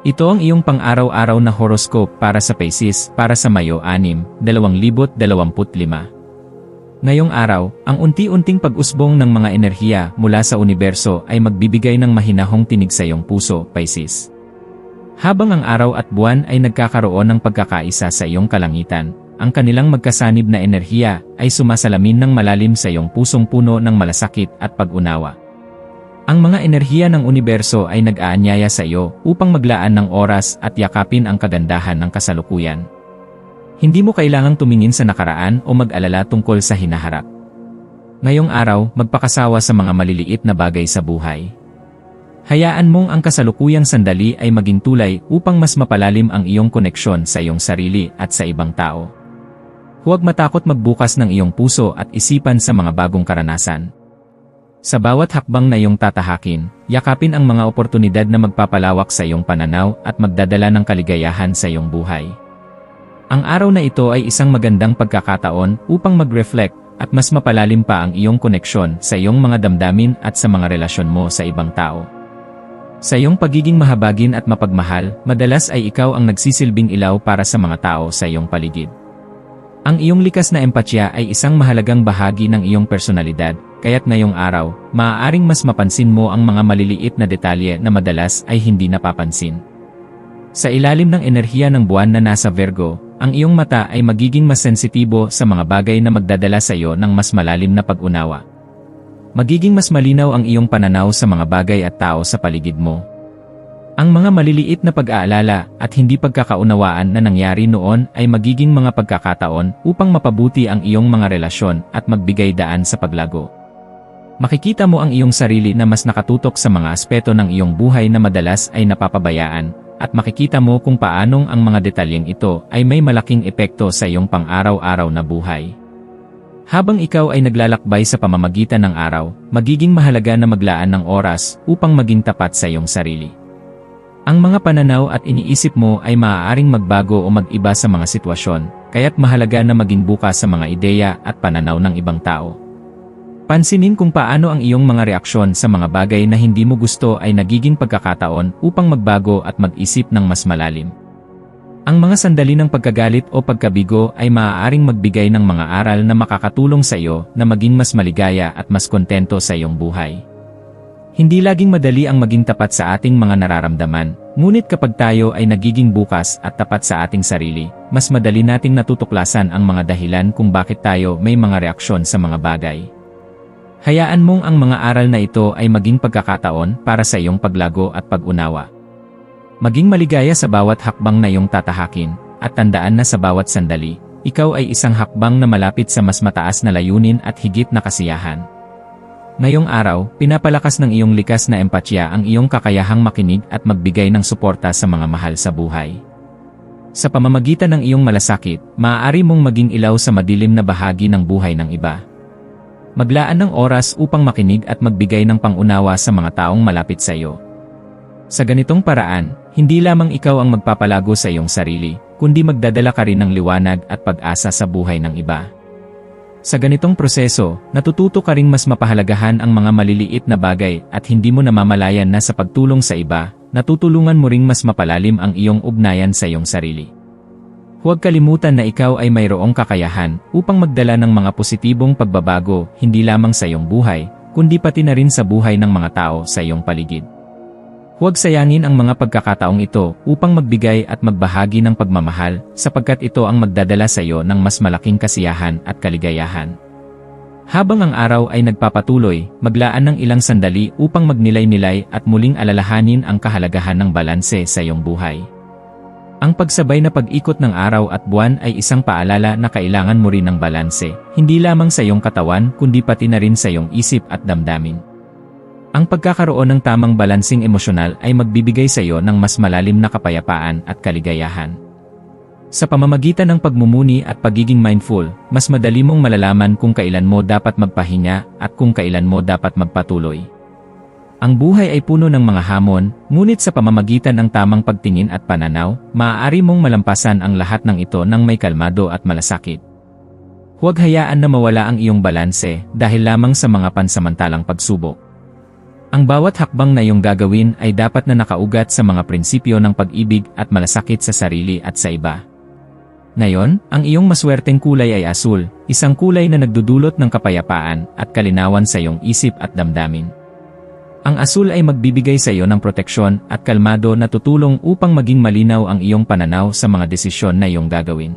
Ito ang iyong pang-araw-araw na horoscope para sa Pisces para sa Mayo 6, 2025. Ngayong araw, ang unti-unting pag-usbong ng mga enerhiya mula sa universo ay magbibigay ng mahinahong tinig sa iyong puso, Pisces. Habang ang araw at buwan ay nagkakaroon ng pagkakaisa sa iyong kalangitan, ang kanilang magkasanib na enerhiya ay sumasalamin ng malalim sa iyong pusong puno ng malasakit at pag-unawa. Ang mga enerhiya ng universo ay nag-aanyaya sa iyo upang maglaan ng oras at yakapin ang kagandahan ng kasalukuyan. Hindi mo kailangang tumingin sa nakaraan o mag-alala tungkol sa hinaharap. Ngayong araw, magpakasawa sa mga maliliit na bagay sa buhay. Hayaan mong ang kasalukuyang sandali ay maging tulay upang mas mapalalim ang iyong koneksyon sa iyong sarili at sa ibang tao. Huwag matakot magbukas ng iyong puso at isipan sa mga bagong karanasan. Sa bawat hakbang na iyong tatahakin, yakapin ang mga oportunidad na magpapalawak sa iyong pananaw at magdadala ng kaligayahan sa iyong buhay. Ang araw na ito ay isang magandang pagkakataon upang mag-reflect at mas mapalalim pa ang iyong koneksyon sa iyong mga damdamin at sa mga relasyon mo sa ibang tao. Sa iyong pagiging mahabagin at mapagmahal, madalas ay ikaw ang nagsisilbing ilaw para sa mga tao sa iyong paligid. Ang iyong likas na empatya ay isang mahalagang bahagi ng iyong personalidad kaya't ngayong araw, maaaring mas mapansin mo ang mga maliliit na detalye na madalas ay hindi napapansin. Sa ilalim ng enerhiya ng buwan na nasa Virgo, ang iyong mata ay magiging mas sensitibo sa mga bagay na magdadala sa iyo ng mas malalim na pag-unawa. Magiging mas malinaw ang iyong pananaw sa mga bagay at tao sa paligid mo. Ang mga maliliit na pag-aalala at hindi pagkakaunawaan na nangyari noon ay magiging mga pagkakataon upang mapabuti ang iyong mga relasyon at magbigay daan sa paglago makikita mo ang iyong sarili na mas nakatutok sa mga aspeto ng iyong buhay na madalas ay napapabayaan, at makikita mo kung paanong ang mga detalyeng ito ay may malaking epekto sa iyong pang-araw-araw na buhay. Habang ikaw ay naglalakbay sa pamamagitan ng araw, magiging mahalaga na maglaan ng oras upang maging tapat sa iyong sarili. Ang mga pananaw at iniisip mo ay maaaring magbago o mag-iba sa mga sitwasyon, kaya't mahalaga na maging bukas sa mga ideya at pananaw ng ibang tao. Pansinin kung paano ang iyong mga reaksyon sa mga bagay na hindi mo gusto ay nagiging pagkakataon upang magbago at mag-isip ng mas malalim. Ang mga sandali ng pagkagalit o pagkabigo ay maaaring magbigay ng mga aral na makakatulong sa iyo na maging mas maligaya at mas kontento sa iyong buhay. Hindi laging madali ang maging tapat sa ating mga nararamdaman, ngunit kapag tayo ay nagiging bukas at tapat sa ating sarili, mas madali nating natutuklasan ang mga dahilan kung bakit tayo may mga reaksyon sa mga bagay. Hayaan mong ang mga aral na ito ay maging pagkakataon para sa iyong paglago at pag-unawa. Maging maligaya sa bawat hakbang na iyong tatahakin, at tandaan na sa bawat sandali, ikaw ay isang hakbang na malapit sa mas mataas na layunin at higit na kasiyahan. Ngayong araw, pinapalakas ng iyong likas na empatya ang iyong kakayahang makinig at magbigay ng suporta sa mga mahal sa buhay. Sa pamamagitan ng iyong malasakit, maaari mong maging ilaw sa madilim na bahagi ng buhay ng iba. Maglaan ng oras upang makinig at magbigay ng pangunawa sa mga taong malapit sa iyo. Sa ganitong paraan, hindi lamang ikaw ang magpapalago sa iyong sarili, kundi magdadala ka rin ng liwanag at pag-asa sa buhay ng iba. Sa ganitong proseso, natututo ka rin mas mapahalagahan ang mga maliliit na bagay at hindi mo namamalayan na sa pagtulong sa iba, natutulungan mo ring mas mapalalim ang iyong ugnayan sa iyong sarili. Huwag kalimutan na ikaw ay mayroong kakayahan upang magdala ng mga positibong pagbabago hindi lamang sa iyong buhay, kundi pati na rin sa buhay ng mga tao sa iyong paligid. Huwag sayangin ang mga pagkakataong ito upang magbigay at magbahagi ng pagmamahal sapagkat ito ang magdadala sa iyo ng mas malaking kasiyahan at kaligayahan. Habang ang araw ay nagpapatuloy, maglaan ng ilang sandali upang magnilay-nilay at muling alalahanin ang kahalagahan ng balanse sa iyong buhay. Ang pagsabay na pag-ikot ng araw at buwan ay isang paalala na kailangan mo rin ng balanse, hindi lamang sa iyong katawan kundi pati na rin sa iyong isip at damdamin. Ang pagkakaroon ng tamang balansing emosyonal ay magbibigay sa iyo ng mas malalim na kapayapaan at kaligayahan. Sa pamamagitan ng pagmumuni at pagiging mindful, mas madali mong malalaman kung kailan mo dapat magpahinga at kung kailan mo dapat magpatuloy. Ang buhay ay puno ng mga hamon, ngunit sa pamamagitan ng tamang pagtingin at pananaw, maaari mong malampasan ang lahat ng ito ng may kalmado at malasakit. Huwag hayaan na mawala ang iyong balanse dahil lamang sa mga pansamantalang pagsubok. Ang bawat hakbang na iyong gagawin ay dapat na nakaugat sa mga prinsipyo ng pag-ibig at malasakit sa sarili at sa iba. Ngayon, ang iyong maswerteng kulay ay asul, isang kulay na nagdudulot ng kapayapaan at kalinawan sa iyong isip at damdamin. Ang asul ay magbibigay sa iyo ng proteksyon at kalmado na tutulong upang maging malinaw ang iyong pananaw sa mga desisyon na iyong gagawin.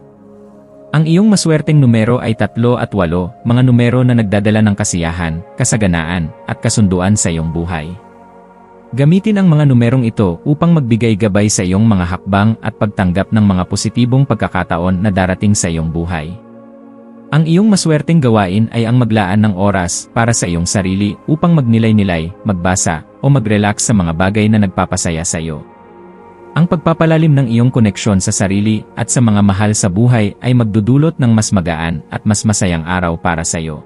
Ang iyong maswerteng numero ay 3 at 8, mga numero na nagdadala ng kasiyahan, kasaganaan, at kasunduan sa iyong buhay. Gamitin ang mga numerong ito upang magbigay gabay sa iyong mga hakbang at pagtanggap ng mga positibong pagkakataon na darating sa iyong buhay. Ang iyong maswerteng gawain ay ang maglaan ng oras para sa iyong sarili upang magnilay-nilay, magbasa, o mag-relax sa mga bagay na nagpapasaya sa iyo. Ang pagpapalalim ng iyong koneksyon sa sarili at sa mga mahal sa buhay ay magdudulot ng mas magaan at mas masayang araw para sa iyo.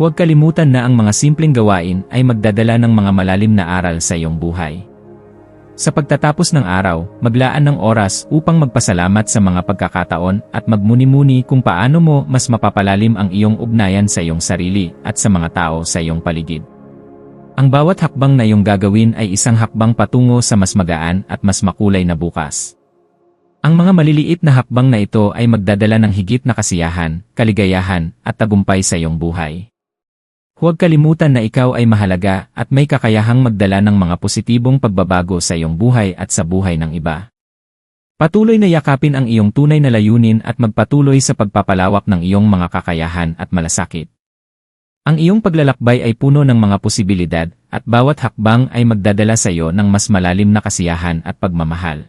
Huwag kalimutan na ang mga simpleng gawain ay magdadala ng mga malalim na aral sa iyong buhay. Sa pagtatapos ng araw, maglaan ng oras upang magpasalamat sa mga pagkakataon at magmuni-muni kung paano mo mas mapapalalim ang iyong ugnayan sa iyong sarili at sa mga tao sa iyong paligid. Ang bawat hakbang na iyong gagawin ay isang hakbang patungo sa mas magaan at mas makulay na bukas. Ang mga maliliit na hakbang na ito ay magdadala ng higit na kasiyahan, kaligayahan, at tagumpay sa iyong buhay. Huwag kalimutan na ikaw ay mahalaga at may kakayahang magdala ng mga positibong pagbabago sa iyong buhay at sa buhay ng iba. Patuloy na yakapin ang iyong tunay na layunin at magpatuloy sa pagpapalawak ng iyong mga kakayahan at malasakit. Ang iyong paglalakbay ay puno ng mga posibilidad at bawat hakbang ay magdadala sa iyo ng mas malalim na kasiyahan at pagmamahal.